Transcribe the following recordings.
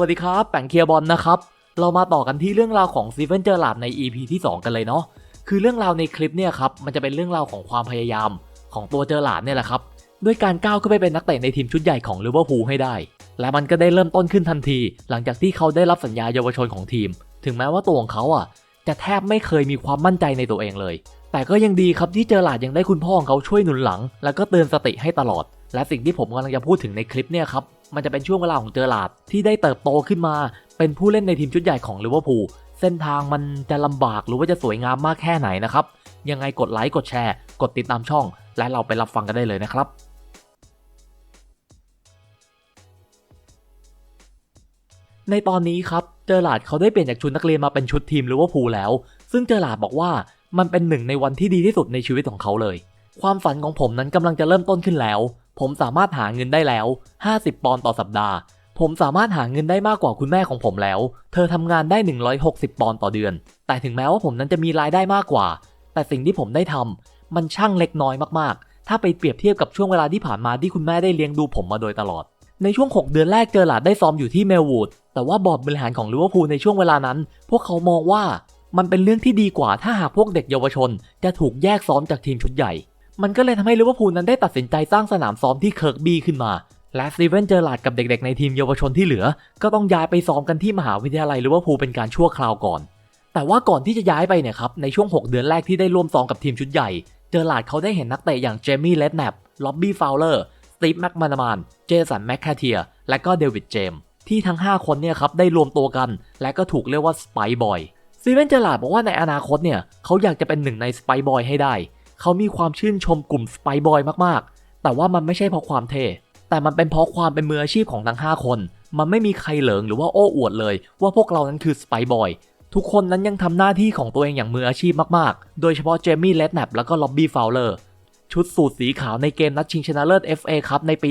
วัสดีครับแปงเคียบอลนะครับ เรามาต่อกันที่เรื่องราวของซีเวนเจอร์ลาดใน EP ที่ 2 กันเลยเนาะคือเรื่องราวในคลิปเนี่ยครับมันจะเป็นเรื่องราวของความพยายามของตัวเจอร์ลาดเนี่ยแหละครับด้วยการก้าวขึ้นไปเป็นนักเตะในทีมชุดใหญ่ของลิเวอร์พูลให้ได้ และมันก็ได้เริ่มต้นขึ้นทันที หลังจากที่เขาได้รับสัญญาเยาวชนของทีม ถึงแม้ว่าตัวของเขาอะจะแทบไม่เคยมีความมั่นใจในตัวเองเลย แต่ก็ยังดีครับที่เจอร์ลาดยังได้คุณพ่อของเขาช่วยหนุนหลัง แล้วก็เตือนสติให้ตลอด และสิ่งที่ผมกำลังจะพูดถึงในคลิปเนี่ยครับ มันจะเป็นช่วงเวลาของเจอร์ลาดที่ได้เติบโตขึ้นมา เป็นผู้เล่นในทีมชุดใหญ่ของลิเวอร์พูลเส้นทางมันจะลำบากหรือว่าจะสวยงามมากแค่ไหนนะครับ ยังไงกดไลค์กดแชร์ กดติดตามช่อง และเราไปรับฟังกันได้เลยนะครับในตอนนี้ครับ เจอร์ลาดเขาได้เปลี่ยนจากชุดนักเรียนมาเป็นชุดทีมลิเวอร์พูลแล้ว ซึ่งเจอร์ลาดบอกว่ามันเป็นหนึ่งในวันที่ดีที่สุดในชีวิตของเขาเลย ความฝันของผมนั้นกำลังจะเริ่มต้นขึ้นแล้ว ผมสามารถหาเงินได้แล้ว 50 ปอนด์ต่อสัปดาห์ ผมสามารถหาเงินได้มากกว่าคุณแม่ของผมแล้ว เธอทำงานได้ 160 ปอนด์ต่อเดือน แต่ถึงแม้ว่าผมนั้นจะมีรายได้มากกว่า แต่สิ่งที่ผมได้ทำมันช่างเล็กน้อยมากๆ ถ้าไปเปรียบเทียบกับช่วงเวลาที่ผ่านมาที่คุณแม่ได้เลี้ยงดูผมมาโดยตลอด ในช่วง 6 เดือนแรกเจอหลาดได้ซ้อมอยู่ที่เมลวูด แต่ว่าบอร์ดบริหารของลิเวอร์พูลในช่วงเวลานั้น พวกเขามองว่ามันเป็นเรื่องที่ดีกว่าถ้าหากพวกเด็กเยาวชน จะถูกแยกซ้อมจากทีมชุดใหญ่ มันก็เลยทำให้ลิเวอร์พูลนั้นได้ตัดสินใจสร้างสนามซ้อมที่เคิร์กบีขึ้นมา และสตีเวนเจอร์ลาดกับเด็กๆในทีมเยาวชนที่เหลือ ก็ต้องย้ายไปซ้อมกันที่มหาวิทยาลัยลิเวอร์พูลเป็นการชั่วคราวก่อน แต่ว่าก่อนที่จะย้ายไปเนี่ยครับในช่วง 6 เดือนแรกที่ได้ร่วมซ้อมกับทีมชุดใหญ่ เจอร์ลาดเขาได้เห็นนักเตะอย่างเจมี่เลดแนปล็อบบี้ฟาวเลอร์สตีฟแม็กมานามานเจสันแมคคาเทียและก็เดวิดเจมที่ทั้ง 5 คนเนี่ยครับได้รวมตัวกัน และก็ถูกเรียกว่าสไปบอยซีเวนเจอร์ลาดบอกว่าในอนาคตเนี่ยเขาอยากจะเป็นหนึ่งในสไปบอยให้ได้ เขามีความชื่นชมกลุ่มสไปบอยมากๆ แต่ว่ามันไม่ใช่เพราะความเท่แต่มันเป็นเพราะความเป็นมืออาชีพของทั้ง 5 คน มันไม่มีใครเหลิงหรือว่าโอ้อวดเลย ว่าพวกเรานั้นคือสไปบอยทุกคนนั้นยังทำหน้าที่ของตัวเองอย่างมืออาชีพมากๆ โดยเฉพาะเจมี่เลดแนปแล้วก็ล็อบบี้ฟาวเลอร์ชุดสูทสีขาวในเกมนัดชิงชนะเลิศ FA ครับในปี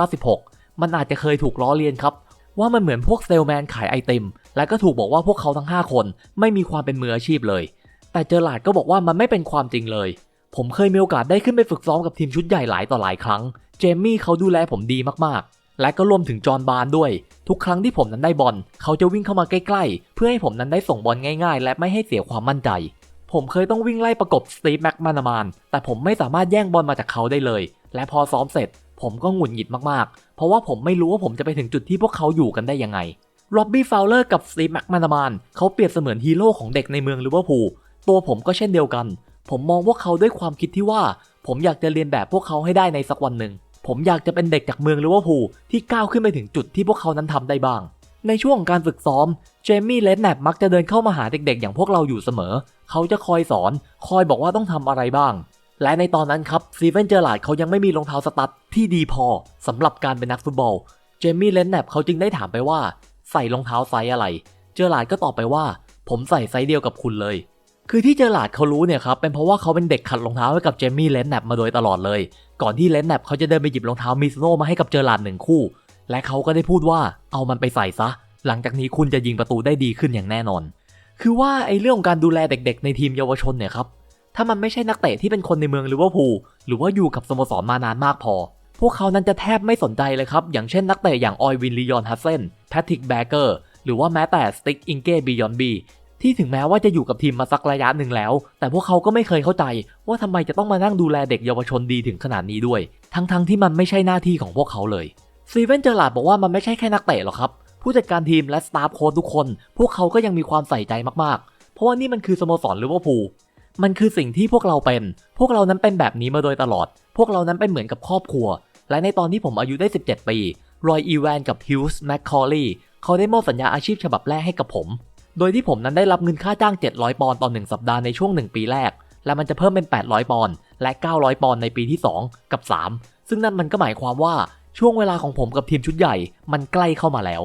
1996 มันอาจจะเคยถูกล้อเลียนครับ ว่ามันเหมือนพวกเซลแมนขายไอติม และก็ถูกบอกว่าพวกเขาทั้ง 5 คนไม่มีความเป็นมืออาชีพเลย แต่เจอหลาดก็บอกว่ามันไม่เป็นความจริงเลย ผมเคยมีโอกาสได้ขึ้นไปฝึกซ้อมกับทีมชุดใหญ่หลายต่อหลายครั้ง เจมี่เขาดูแลผมดีมากๆ และก็รวมถึงจอห์นบานด้วย ทุกครั้งที่ผมนั้นได้บอล เขาจะวิ่งเข้ามาใกล้ๆ เพื่อให้ผมนั้นได้ส่งบอลง่ายๆ และไม่ให้เสียความมั่นใจ ผมเคยต้องวิ่งไล่ประกบสตีฟแม็กมานามาน แต่ผมไม่สามารถแย่งบอลมาจากเขาได้เลย และพอซ้อมเสร็จ ผมก็หงุดหงิดมากๆ เพราะว่าผมไม่รู้ว่าผมจะไปถึงจุดที่พวกเขาอยู่กันได้ยังไงร็อบบี้ฟาวเลอร์กับสตีฟแม็กมานามานเขาเปรียบเสมือนฮีโร่ของเด็กในเมืองลิเวอร์พูล ตัวผมก็เช่นเดียวกัน ผมมองพวกเขาด้วยความคิดที่ว่า ผมอยากจะเรียนแบบพวกเขาให้ได้ในสักวันหนึ่ง ผมอยากจะเป็นเด็กจากเมืองลิเวอร์พูลที่ก้าวขึ้นไปถึงจุดที่พวกเขานั้นทำได้บ้าง ในช่วงของการฝึกซ้อม เจมี่เลดแนปมักจะเดินเข้ามาหาเด็กๆ อย่างพวกเราอยู่เสมอ เขาจะคอยสอน คอยบอกว่าต้องทำอะไรบ้าง และในตอนนั้นครับซีเวนเจอร์ลาดเขายังไม่มีรองเท้าสตั๊ดที่ดีพอสำหรับการเป็นนักฟุตบอล เจมี่เลดแนปเขาจึงได้ถามไปว่า ใส่รองเท้าไซส์อะไร เจอร์ลาดก็ตอบไปว่า ผมใส่ไซส์เดียวกับคุณเลย คือที่เจอร์ลาดเขารู้เนี่ยครับเป็นเพราะว่าเขาเป็นเด็กขัดรองเท้าให้กับเจมี่เลนแนปมาโดยตลอดเลย ก่อนที่เลนแนปเขาจะเดินไปหยิบรองเท้ามิซูโน่มาให้กับเจอร์ลาดหนึ่งคู่ และเขาก็ได้พูดว่าเอามันไปใส่ซะ หลังจากนี้คุณจะยิงประตูได้ดีขึ้นอย่างแน่นอน คือว่าไอ้เรื่องของการดูแลเด็กๆ ในทีมเยาวชนเนี่ยครับถ้ามันไม่ใช่นักเตะที่เป็นคนในเมืองลิเวอร์พูลหรือว่าอยู่กับสโมสรมานานมากพอ พวกเขานั้นจะแทบไม่สนใจเลยครับอย่างเช่นนักเตะอย่างออยวินลียอนฮัสเซนแพทริกแบเกอร์หรือว่าแม้แต่สติ๊กอิงเก้บิยอนบี ที่ถึงแม้ว่าจะอยู่กับทีมมาสักระยะหนึ่งแล้ว แต่พวกเขาก็ไม่เคยเข้าใจ ว่าทำไมจะต้องมานั่งดูแลเด็กเยาวชนดีถึงขนาดนี้ด้วย ทั้งๆทที่มันไม่ใช่หน้าที่ของพวกเขาเลยซีเวนเจอร์ลาดบอกว่ามันไม่ใช่แค่นักเตะหรอกครับ ผู้จัดการทีมและสตาฟโค้ชทุกคน พวกเขาก็ยังมีความใส่ใจมากๆ เพราะว่านี่มันคือสโมสรลิเวอร์พูลมันคือสิ่งที่พวกเราเป็น พวกเรานั้นเป็นแบบนี้มาโดยตลอด พวกเรานั้นเป็นเหมือนกับครอบครัว และในตอนที่ผมอายุได้ 17 ปี รอยอีแวนกับฮิวส์แมคคอรีเขาได้มอบสัญญาอาชีพฉบับแรกให้กับผม โดยที่ผมนั้นได้รับเงินค่าจ้าง 700 ปอนด์ต่อ 1 สัปดาห์ในช่วง 1 ปีแรก และมันจะเพิ่มเป็น 800 ปอนด์และ 900 ปอนด์ในปีที่ 2 กับ 3 ซึ่งนั่นมันก็หมายความว่าช่วงเวลาของผมกับทีมชุดใหญ่มันใกล้เข้ามาแล้ว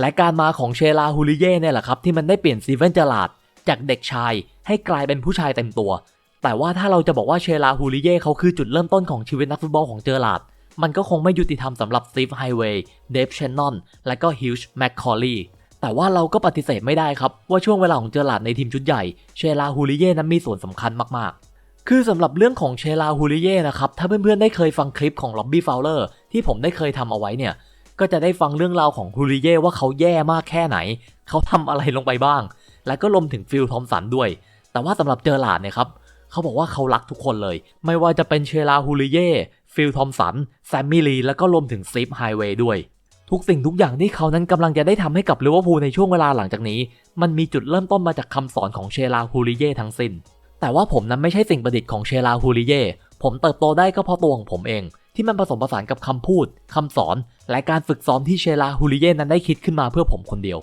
และการมาของเชลาฮูลิเย่เนี่ยแหละครับที่มันได้เปลี่ยนซีเวนเจลาดจากเด็กชายให้กลายเป็นผู้ชายเต็มตัว แต่ว่าถ้าเราจะบอกว่าเชลาฮูลิเย่เขาคือจุดเริ่มต้นของชีวิตนักฟุตบอลของเจอร์ลาดมันก็คงไม่ยุติธรรมสำหรับสตีฟไฮเวย์เดฟเชนนอนและก็ฮิวช์แมคคอรี แต่ว่าเราก็ปฏิเสธไม่ได้ครับ ว่าช่วงเวลาของเจอร์ลาดในทีมชุดใหญ่ เชลาฮูลิเย่นั้นมีส่วนสำคัญมากๆ คือสำหรับเรื่องของเชลาฮูลิเย่นะครับ ถ้าเพื่อนๆได้เคยฟังคลิปของล็อบบี้ฟาวเลอร์ที่ผมได้เคยทำเอาไว้เนี่ย ก็จะได้ฟังเรื่องราวของฮูริเย่ว่าเขาแย่มากแค่ไหน เขาทำอะไรลงไปบ้าง และก็รวมถึงฟิลทอมสันด้วย แต่ว่าสำหรับเจอหลาดเนี่ยครับเขาบอกว่าเขารักทุกคนเลย ไม่ว่าจะเป็นเชลาฮูริเย่ฟิลทอมสันแซมมี่ลีแล้วก็รวมถึงซิฟไฮเวย์ด้วย ทุกสิ่งทุกอย่างที่เขานั้นกำลังจะได้ทำให้กับลิเวอร์พูลในช่วงเวลาหลังจากนี้ มันมีจุดเริ่มต้นมาจากคำสอนของเชลาฮูริเย่ทั้งสิ้น แต่ว่าผมนั้นไม่ใช่สิ่งประดิษฐ์ของเชลาฮูริเย่ผมเติบโตได้ก็เพราะตัวของผมเอง ที่มันผสมผสานกับคำพูดคำสอน และการฝึกซ้อมที่เชลาฮูริเย่นั้นได้คิดขึ้นมาเพื่อผมคนเดียว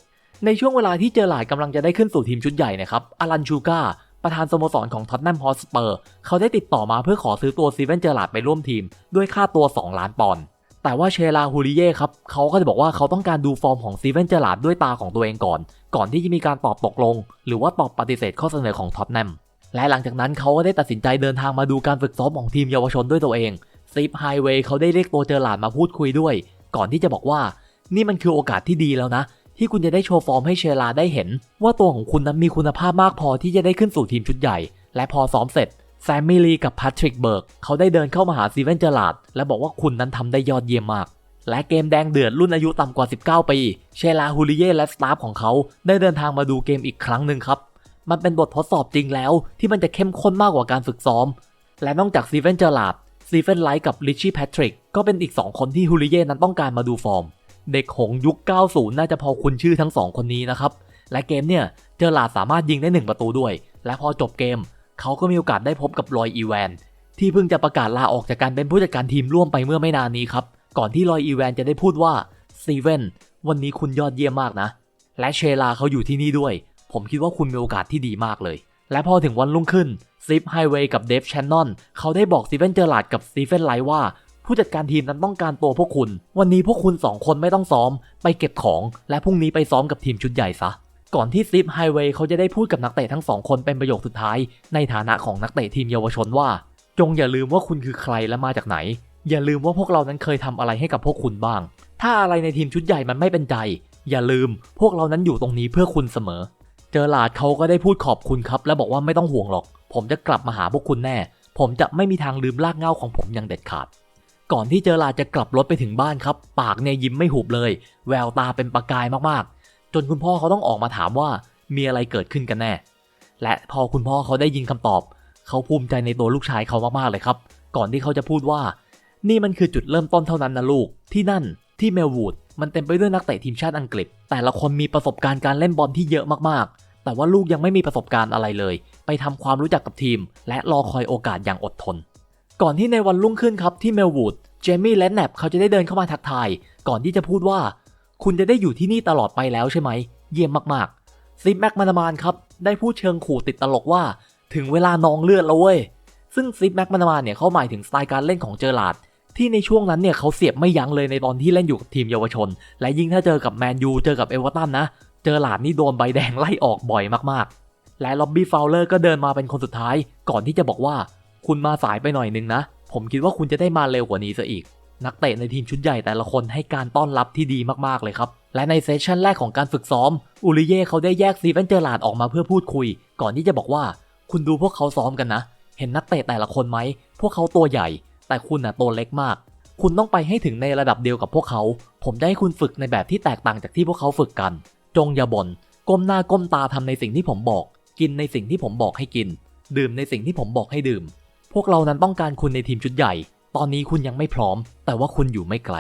ในช่วงเวลาที่เจอหลาดกำลังจะได้ขึ้นสู่ทีมชุดใหญ่นะครับอารันชูกาประธานสโมสรของท็อตแนมฮอสเปอร์เขาได้ติดต่อมาเพื่อขอซื้อตัวซีเวนเจอร์ลาดไปร่วมทีม ด้วยค่าตัว 2 ล้านปอนด์ แต่ว่าเชลาฮูริเย่ครับเขาก็จะบอกว่าเขาต้องการดูฟอร์มของซีเวนเจอร์ลาดด้วยตาของตัวเองก่อน ก่อนที่จะมีการตอบตกลง หรือว่าตอบปฏิเสธข้อเสนอของท็อตแนมและหลังจากนั้นเขาก็ได้ตัดสินใจเดินทางมาดูการฝึกซ้อมของทีมเยาวชนด้วยตัวเองซีฟไฮเวย์เขาได้เรียกตัวเจอร์ลาดมาพูดคุยด้วย ก่อนที่จะบอกว่า นี่มันคือโอกาสที่ดีแล้วนะ ที่คุณจะได้โชว์ฟอร์มให้เชลาได้เห็น ว่าตัวของคุณนั้นมีคุณภาพมากพอที่จะได้ขึ้นสู่ทีมชุดใหญ่ และพอซ้อมเสร็จ แซมมี่ลีกับแพทริกเบิร์กเขาได้เดินเข้ามาหาซีเวนเจอร์ลาดและบอกว่าคุณนั้นทำได้ยอดเยี่ยมมาก และเกมแดงเดือดรุ่นอายุต่ำกว่า 19 ปี เชลาฮูริเย่และสตาฟของเขาได้เดินทางมาดูเกมอีกครั้งหนึ่งครับ มันเป็นบททดสอบจริงแล้วที่มันจะเข้มข้นมากกว่าการฝึกซ้อม และนอกจากซีเวนเจอร์ลาดซีเฟนไลท์กับลิชชี่แพทริกก็เป็นอีก 2 คนที่ฮูริเย่นั้นต้องการมาดูฟอร์ม เด็กหงยุค 90 น่าจะพอคุ้นชื่อทั้ง 2 คนนี้นะครับ และเกมเนี่ยเจอร์ลาดสามารถยิงได้ 1 ประตูด้วย และพอจบเกม เขาก็มีโอกาสได้พบกับลอยอีแวน ที่เพิ่งจะประกาศลาออกจากการเป็นผู้จัดการทีมร่วมไปเมื่อไม่นานนี้ครับ ก่อนที่ลอยอีแวนจะได้พูดว่าซีเวนวันนี้คุณยอดเยี่ยมมากนะ และเชลาเขาอยู่ที่นี่ด้วย ผมคิดว่าคุณมีโอกาสที่ดีมากเลย และพอถึงวันรุ่งขึ้นซิฟไฮเวย์กับเดฟแชนนอนเขาได้บอกซีเวนเจอร์ลาดกับสตีเฟนไลท์ว่าผู้จัดการทีมนั้นต้องการตัวพวกคุณ วันนี้พวกคุณ2คนไม่ต้องซ้อม ไปเก็บของ และพรุ่งนี้ไปซ้อมกับทีมชุดใหญ่ซะ ก่อนที่ซิฟไฮเวย์เขาจะได้พูดกับนักเตะทั้งสองคนเป็นประโยคสุดท้าย ในฐานะของนักเตะทีมเยาวชนว่า จงอย่าลืมว่าคุณคือใครและมาจากไหน อย่าลืมว่าพวกเรานั้นเคยทำอะไรให้กับพวกคุณบ้าง ถ้าอะไรในทีมชุดใหญ่มันไม่เป็นใจ อย่าลืม พวกเรานั้นอยู่ตรงนี้เพื่อคุณเสมอ เจอหลาดเขาก็ได้พูดขอบคุณครับ และบอกว่าไม่ต้องห่วงหรอก ผมจะกลับมาหาพวกคุณแน่ ผมจะไม่มีทางลืมรากเหง้าของผมอย่างเด็ดขาดก่อนที่เจอหลาดจะกลับรถไปถึงบ้านครับ ปากเนี่ยยิ้มไม่หุบเลย แววตาเป็นประกายมากๆ จนคุณพ่อเขาต้องออกมาถามว่ามีอะไรเกิดขึ้นกันแน่ และพอคุณพ่อเขาได้ยินคำตอบ เขาภูมิใจในตัวลูกชายเขามากๆเลยครับ ก่อนที่เขาจะพูดว่า นี่มันคือจุดเริ่มต้นเท่านั้นนะลูก ที่นั่นที่เมลวูดมันเต็มไปด้วยนักเตะทีมชาติอังกฤษ แต่ละคนมีประสบการณ์การเล่นบอลที่เยอะมากๆ แต่ว่าลูกยังไม่มีประสบการณ์อะไรเลย ไปทำความรู้จักกับทีม และรอคอยโอกาสอย่างอดทน ก่อนที่ในวันรุ่งขึ้นครับที่เมลวูดเจมี่และแนบเขาจะได้เดินเข้ามาทักทาย ก่อนที่จะพูดว่า คุณจะได้อยู่ที่นี่ตลอดไปแล้วใช่ไหม เยี่ยมมากๆ ซิปแม็กมานามานครับ ได้พูดเชิงขู่ติดตลกว่า ถึงเวลานองเลือดแล้วเว้ย ซึ่งซิปแม็กมานามานเนี่ยเขาหมายถึงสไตล์การเล่นของเจอร์ลาดที่ในช่วงนั้นเนี่ยเขาเสียบไม่ยั้งเลยในตอนที่เล่นอยู่กับทีมเยาวชน และยิ่งถ้าเจอกับแมนยูเจอกับเอเวอร์ตันนะ เจอหลาดนี่โดนใบแดงไล่ออกบ่อยมากๆ และล็อบบี้ฟาวเลอร์ก็เดินมาเป็นคนสุดท้าย ก่อนที่จะบอกว่า คุณมาสายไปหน่อยนึงนะ ผมคิดว่าคุณจะได้มาเร็วกว่านี้ซะอีก นักเตะในทีมชุดใหญ่แต่ละคนให้การต้อนรับที่ดีมากๆเลยครับ และในเซสชั่นแรกของการฝึกซ้อม อูริเย่เขาได้แยกซีเวนเจอร์ลาดออกมาเพื่อพูดคุย ก่อนที่จะบอกว่า คุณดูพวกเขาซ้อมกันนะ เห็นนักเตะแต่ละคนไหม พวกเขาตัวใหญ่ แต่คุณน่ะตัวเล็กมาก คุณต้องไปให้ถึงในระดับเดียวกับพวกเขา ผมจะให้คุณฝึกในแบบที่แตกต่างจากที่พวกเขาฝึกกัน จงอย่าบน่น ก้มหน้าก้มตาทำในสิ่งที่ผมบอก กินในสิ่งที่ผมบอกให้กิน ดื่มในสิ่งที่ผมบอกให้ดื่ม พวกเรานั้นต้องการคุณในทีมชุดใหญ่ ตอนนี้คุณยังไม่พร้อม แต่ว่าคุณอยู่ไม่ไกล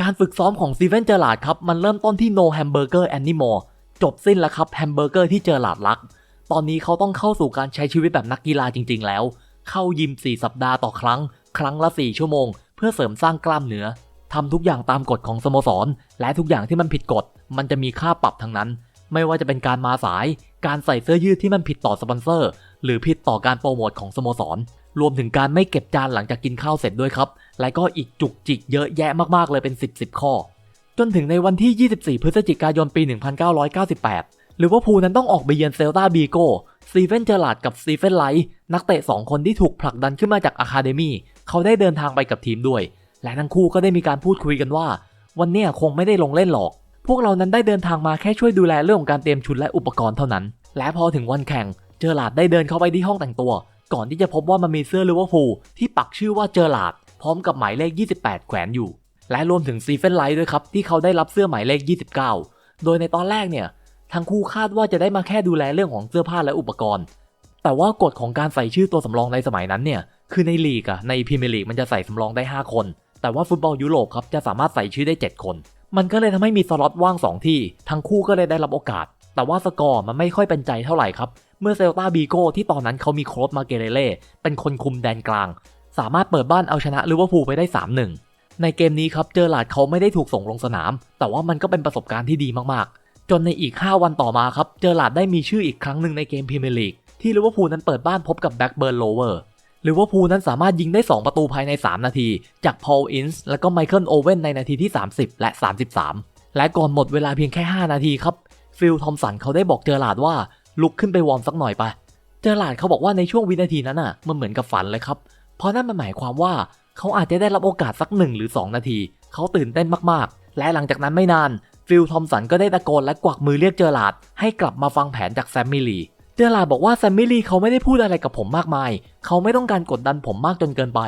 การฝึกซ้อมของซีเวนเจอร์ลาดครับ มันเริ่มต้นที่ no hamburger anymore จบสิ้นแล้วครับแฮมเบอร์เกอร์ที่เจอร์ลาดรัก ตอนนี้เขาต้องเข้าสู่การใช้ชีวิตแบบนักกีฬาจริง ๆ แล้ว เข้ายิม 4 สัปดาห์ต่อครั้ง ครั้งละ 4 ชั่วโมง เพื่อเสริมสร้างกล้ามเนื้อทำทุกอย่างตามกฎของสโมสร และทุกอย่างที่มันผิดกฎ มันจะมีค่าปรับทั้งนั้น ไม่ว่าจะเป็นการมาสาย การใส่เสื้อยืดที่มันผิดต่อสปอนเซอร์ หรือผิดต่อการโปรโมทของสโมสร รวมถึงการไม่เก็บจานหลังจากกินข้าวเสร็จด้วยครับ และก็อีกจุกจิกเยอะแยะมากๆเลยเป็น 10 10 ข้อ จนถึงในวันที่ 24 พฤศจิกายนปี 1998 หรือว่าพูนั้นต้องออกไปเยือนเซลตาบีโกซีเฟนเจอร์ลาดกับซีเฟนไลท์นักเตะ 2 คนที่ถูกผลักดันขึ้นมาจากอะคาเดมี่เขาได้เดินทางไปกับทีมด้วย และทั้งคู่ก็ได้มีการพูดคุยกันว่า วันเนี้ยคงไม่ได้ลงเล่นหรอก พวกเรานั้นได้เดินทางมาแค่ช่วยดูแลเรื่องของการเตรียมชุดและอุปกรณ์เท่านั้น และพอถึงวันแข่งเจอร์ลาดได้เดินเข้าไปที่ห้องแต่งตัว ก่อนที่จะพบว่ามันมีเสื้อลิเวอร์พูลที่ปักชื่อว่าเจอร์ลาด พร้อมกับหมายเลข 28 แขวนอยู่ และรวมถึงซีเฟนไลท์ด้วยครับ ที่เขาได้รับเสื้อหมายเลข 29 โดยในตอนแรกเนี่ยทั้งคู่คาดว่าจะได้มาแค่ดูแลเรื่องของเสื้อผ้าและอุปกรณ์ แต่ว่ากฎของการใส่ชื่อตัวสำรองในสมัยนั้นเนี่ยคือในลีกอะในพรีเมียร์ลีกมันจะใส่สำรองได้ 5 คน แต่ว่าฟุตบอลยุโรปครับจะสามารถใส่ชื่อได้ 7 คน มันก็เลยทำให้มีสล็อตว่าง 2 ที่ ทั้งคู่ก็เลยได้รับโอกาส แต่ว่าสกอร์มันไม่ค่อยเป็นใจเท่าไหร่ครับ เมื่อเซลตาบีโก้ที่ตอนนั้นเขามีโครสมาเกเรเล่เป็นคนคุมแดนกลาง สามารถเปิดบ้านเอาชนะลิเวอร์พูลไปได้ 3-1 ในเกมนี้ครับเจอหลาดเขาไม่ได้ถูกส่งลงสนาม แต่ว่ามันก็เป็นประสบการณ์ที่ดีมากๆ จนในอีก 5 วันต่อมาครับเจอหลาดได้มีชื่ออีกครั้งหนึ่งในเกมพรีเมียร์ลีกที่ลิเวอร์พูลนั้นเปิดบ้านพบกับแบ็กเบิร์นโลเวอร์ลิเวอร์พูลนั้นสามารถยิงได้ 2 ประตูภายใน 3 นาที จากพอลอินส์และก็ไมเคิลโอเว่นในนาทีที่ 30 และ 33 และก่อนหมดเวลาเพียงแค่ 5 นาทีครับฟิลทอมสันเขาได้บอกเจอหลาดว่า ลุกขึ้นไปวอร์มสักหน่อยไปเจอหลาดเขาบอกว่าในช่วงวินาทีนั้นน่ะมันเหมือนกับฝันเลยครับ เพราะนั่นมันหมายความว่าเขาอาจจะได้รับโอกาสสักหนึ่งหรือ 2 นาที เขาตื่นเต้นมากๆ และหลังจากนั้นไม่นานฟิลทอมสันก็ได้ตะโกนและกวักมือเรียกเจอหลาดให้กลับมาฟังแผนจากแซมมิลีเจอหลาดบอกว่าแซมมิลีเขาไม่ได้พูดอะไรกับผมมากมาย เขาไม่ต้องการกดดันผมมากจนเกินไป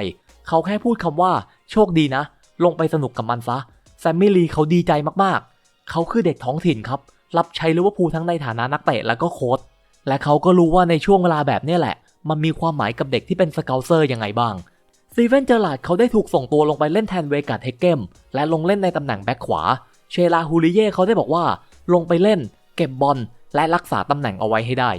เขาแค่พูดคำว่า โชคดีนะ ลงไปสนุกกับมันซะแซมมิลีเขาดีใจมากๆ เขาคือเด็กท้องถิ่นครับ รับใช้ลิเวอร์พูลทั้งในฐานะนักเตะและก็โค้ชและเขาก็รู้ว่าในช่วงเวลาแบบนี้แหละ มันมีความหมายกับเด็กที่เป็นสเกลเซอร์ยังไงบ้างซีเวนเจอร์ลาดเขาได้ถูกส่งตัวลงไปเล่นแทนเวกัตเฮเกมและลงเล่นในตำแหน่งแบ็คขวา เชลาฮูริเย่เขาได้บอกว่า ลงไปเล่น เก็บบอลและรักษาตำแหน่งเอาไว้ให้ได้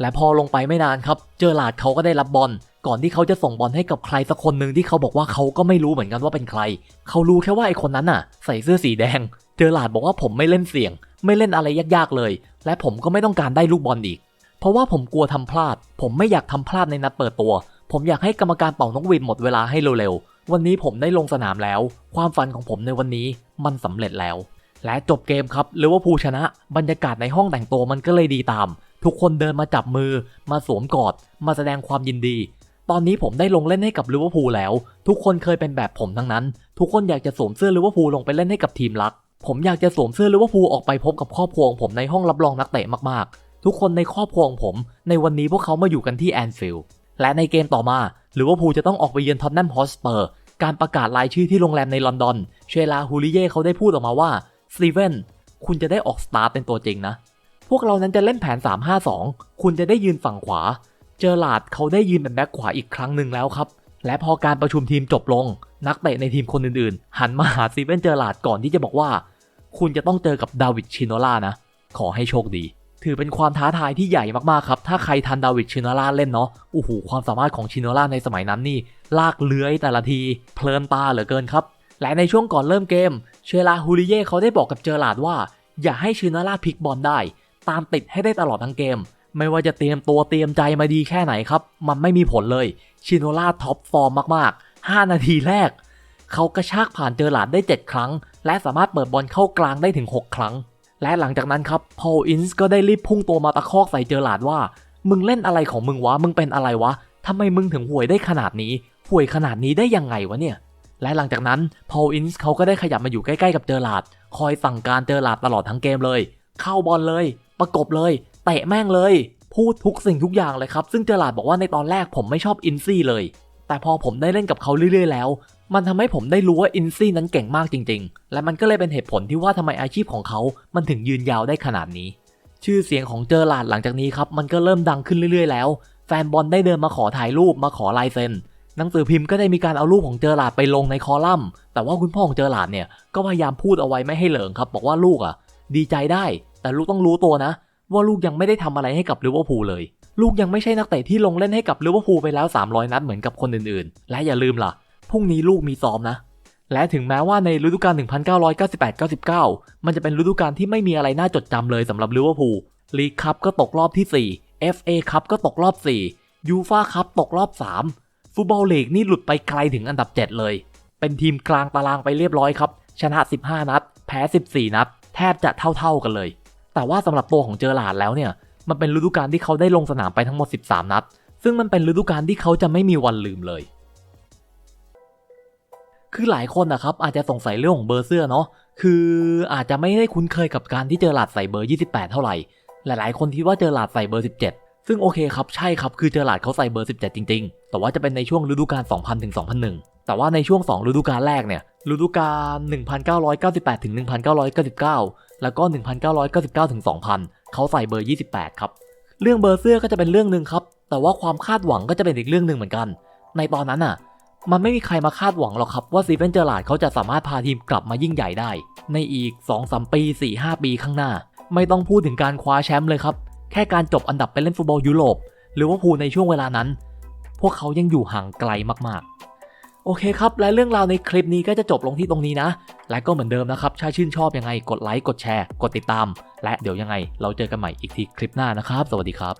และพอลงไปไม่นานครับ เจอร์ลาดเขาก็ได้รับบอลก่อนที่เขาจะส่งบอลให้กับใครสักคนหนึ่งที่เขาบอกว่าเขาก็ไม่รู้เหมือนกันว่าเป็นใคร เขารู้แค่ว่าไอคนนั้นน่ะ ใส่เสื้อสีแดง เจอร์ลาดบอกว่าผมไม่เล่นเสี่ยง ไม่เล่นอะไรยากๆเลย และผมก็ไม่ต้องการได้ลูกบอลอีก เพราะว่าผมกลัวทำพลาด ผมไม่อยากทำพลาดในนัดเปิดตัว ผมอยากให้กรรมการเป่านกหวีดหมดเวลาให้เร็วๆ วันนี้ผมได้ลงสนามแล้ว ความฝันของผมในวันนี้มันสำเร็จแล้ว และจบเกมครับลิเวอร์พูลชนะ บรรยากาศในห้องแต่งตัวมันก็เลยดีตาม ทุกคนเดินมาจับมือ มาสวมกอด มาแสดงความยินดีตอนนี้ผมได้ลงเล่นให้กับลิเวอร์พูลแล้ว ทุกคนเคยเป็นแบบผมทั้งนั้น ทุกคนอยากจะสวมเสื้อลิเวอร์พูลลงไปเล่นให้กับทีมรัก ผมอยากจะสวมเสื้อลิเวอร์พูลออกไปพบกับครอบครัวของผมในห้องรับรองนักเตะมากๆ ทุกคนในครอบครัวของผม ในวันนี้พวกเขามาอยู่กันที่แอนฟิลด์และในเกมต่อมาลิเวอร์พูลจะต้องออกไปเยือนท็อตแนมฮอสเปอร์การประกาศรายชื่อที่โรงแรมในลอนดอนเชลาฮูริเย่เขาได้พูดออกมาว่าสตีเวนคุณจะได้ออกสตาร์ทเป็นตัวจริงนะ พวกเรานั้นจะเล่นแผน 3-5-2 คุณจะได้ยืนฝั่งขวา เจอหลาดเขาได้ยืนเป็นแบ็คขวาอีกครั้งหนึ่งแล้วครับ และพอการประชุมทีมจบลง นักเตะในทีมคนอื่นๆ หันมาหาซีเวนเจอหลาดก่อนที่จะบอกว่า คุณจะต้องเจอกับดาวิดชิโนล่านะ ขอให้โชคดี ถือเป็นความท้าทายที่ใหญ่มากๆครับ ถ้าใครทันดาวิดชิโนล่าเล่นเนาะโอ้โหความสามารถของชิโนล่าในสมัยนั้นนี่ ลากเลื้อยแต่ละที เพลินตาเหลือเกินครับ และในช่วงก่อนเริ่มเกม เชลาฮูริเย่เขาได้บอกกับเจอหลาดว่า อย่าให้ชิโนล่าพลิกบอลได้ ตามติดให้ได้ตลอดทั้งเกมไม่ว่าจะเตรียมตัวเตรียมใจมาดีแค่ไหนครับ มันไม่มีผลเลย ชิโนล่าท็อปฟอร์มมากๆ 5 นาทีแรก เขากระชากผ่านเจอหลาดได้ 7 ครั้ง และสามารถเปิดบอลเข้ากลางได้ถึง 6 ครั้ง และหลังจากนั้นครับพอลอินส์ก็ได้รีบพุ่งตัวมาตะคอกใส่เจอหลาดว่า มึงเล่นอะไรของมึงวะ มึงเป็นอะไรวะทำไมมึงถึงห่วยได้ขนาดนี้ ห่วยขนาดนี้ได้ยังไงวะเนี่ย และหลังจากนั้นพอลอินส์เขาก็ได้ขยับมาอยู่ใกล้ๆกับเจอหลาด คอยสั่งการเจอหลาดตลอดทั้งเกมเลย เข้าบอลเลย ประกบเลย เตะแม่งเลย พูดทุกสิ่งทุกอย่างเลยครับ ซึ่งเจอหลาดบอกว่าในตอนแรกผมไม่ชอบอินซี่เลย แต่พอผมได้เล่นกับเขาเรื่อยๆแล้ว มันทำให้ผมได้รู้ว่าอินซี่นั้นเก่งมากจริง ๆ และมันก็เลยเป็นเหตุผลที่ว่าทำไมอาชีพของเขา มันถึงยืนยาวได้ขนาดนี้ ชื่อเสียงของเจอหลาดหลังจากนี้ครับมันก็เริ่มดังขึ้นเรื่อยๆ แล้ว แฟนบอลได้เดินมาขอถ่ายรูปมาขอลายเซ็นหนังสือพิมพ์ก็ได้มีการเอารูปของเจอหลาดไปลงในคอลัมน์ แต่ว่าคุณพ่อของเจอหลาดเนี่ยก็พยายามพูดเอาไว้ไม่ให้เหลิงครับ บอกว่าลูกอะ ดีใจได้ แต่ลูกต้องรู้ตัวนะ ว่าลูกยังไม่ได้ทำอะไรให้กับลิเวอร์พูลเลย ลูกยังไม่ใช่นักเตะที่ลงเล่นให้กับลิเวอร์พูลไปแล้ว 300 นัดเหมือนกับคนอื่นๆ และอย่าลืมล่ะ พรุ่งนี้ลูกมีซ้อมนะ และถึงแม้ว่าในฤดูกาล 1998-99 มันจะเป็นฤดูกาลที่ไม่มีอะไรน่าจดจำเลยสำหรับลิเวอร์พูล ลีกคัพก็ตกรอบที่ 4 FA คัพก็ตกรอบ 4 ยูฟาคัพตกรอบ 3 ฟุตบอลลีกนี่หลุดไปไกลถึงอันดับ 7 เลย เป็นทีมกลางตารางไปเรียบร้อยครับ ชนะ 15 นัด แพ้ 14 นัด แทบจะเท่าๆกันเลย แต่ว่าสำหรับตัวของเจอหลาดแล้วเนี่ย มันเป็นฤดูกาลที่เขาได้ลงสนามไปทั้งหมด 13 นัด ซึ่งมันเป็นฤดูกาลที่เขาจะไม่มีวันลืมเลย คือหลายคนนะครับอาจจะสงสัยเรื่องของเบอร์เสื้อเนาะ คืออาจจะไม่ได้คุ้นเคยกับการที่เจอหลาดใส่เบอร์ 28 เท่าไหร่ หลายๆ คนคิดว่าเจอหลาดใส่เบอร์ 17 ซึ่งโอเคครับใช่ครับคือเจอหลาดเขาใส่เบอร์ 17 จริง ๆ แต่ว่าจะเป็นในช่วงฤดูกาล 2000ถึง2001 แต่ว่าในช่วง 2 ฤดูกาลแรกเนี่ยฤดูกาล1998ถึง1999 แล้วก็ 1999ถึง2000 เขาใส่เบอร์ 28 ครับ เรื่องเบอร์เสื้อก็จะเป็นเรื่องหนึ่งครับ แต่ว่าความคาดหวังก็จะเป็นอีกเรื่องหนึ่งเหมือนกัน ในตอนนั้นอะ มันไม่มีใครมาคาดหวังหรอกครับว่าซีเวนเจอร์ลาดเขาจะสามารถพาทีมกลับมายิ่งใหญ่ได้ ในอีก 2-3 ปี 4-5 ปีข้างหน้า ไม่ต้องพูดถึงการคว้าแชมป์เลยครับ แค่การจบอันดับไปเล่นฟุตบอลยุโรปหรือว่าพูในช่วงเวลานั้น พวกเขายังอยู่ห่างไกลมากๆ โอเคครับ และเรื่องราวในคลิปนี้ก็จะจบลงที่ตรงนี้นะ และก็เหมือนเดิมนะครับ ถ้าชื่นชอบยังไงกดไลค์ กดแชร์ กดติดตาม และเดี๋ยวยังไง เราเจอกันใหม่อีกทีคลิปหน้านะครับ สวัสดีครับ